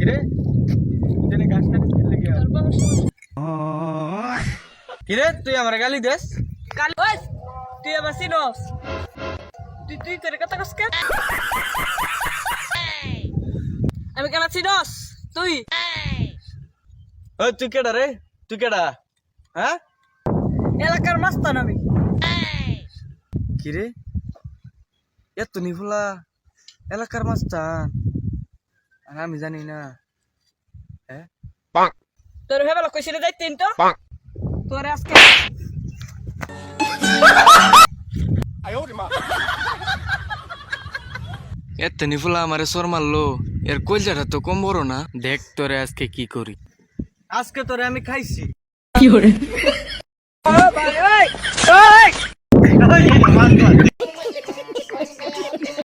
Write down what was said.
জেনে ঘাস কাটিস কি লেগে তোর কিরে তুই আমার গালি দেস? কাল ওই তুই আমার চিনস। তুই তুই করে কথা কস কেন আমি কেন চিনস? তুই? ও তুই কেডা রে? তুই কেডা? হ্যাঁ? এলাকার মাস্তান আমি। কিরে? এত নিফুলা এলাকার মাস্তান। আর আমি জানি না হ্যাঁ তোর যাইতেন তো তোর আজকে এত নিফুলা আমারে সর মারলো এর কলজাটা তো কম বড় না দেখ তোরে আজকে কি করি আজকে তোরে আমি খাইছি কি করে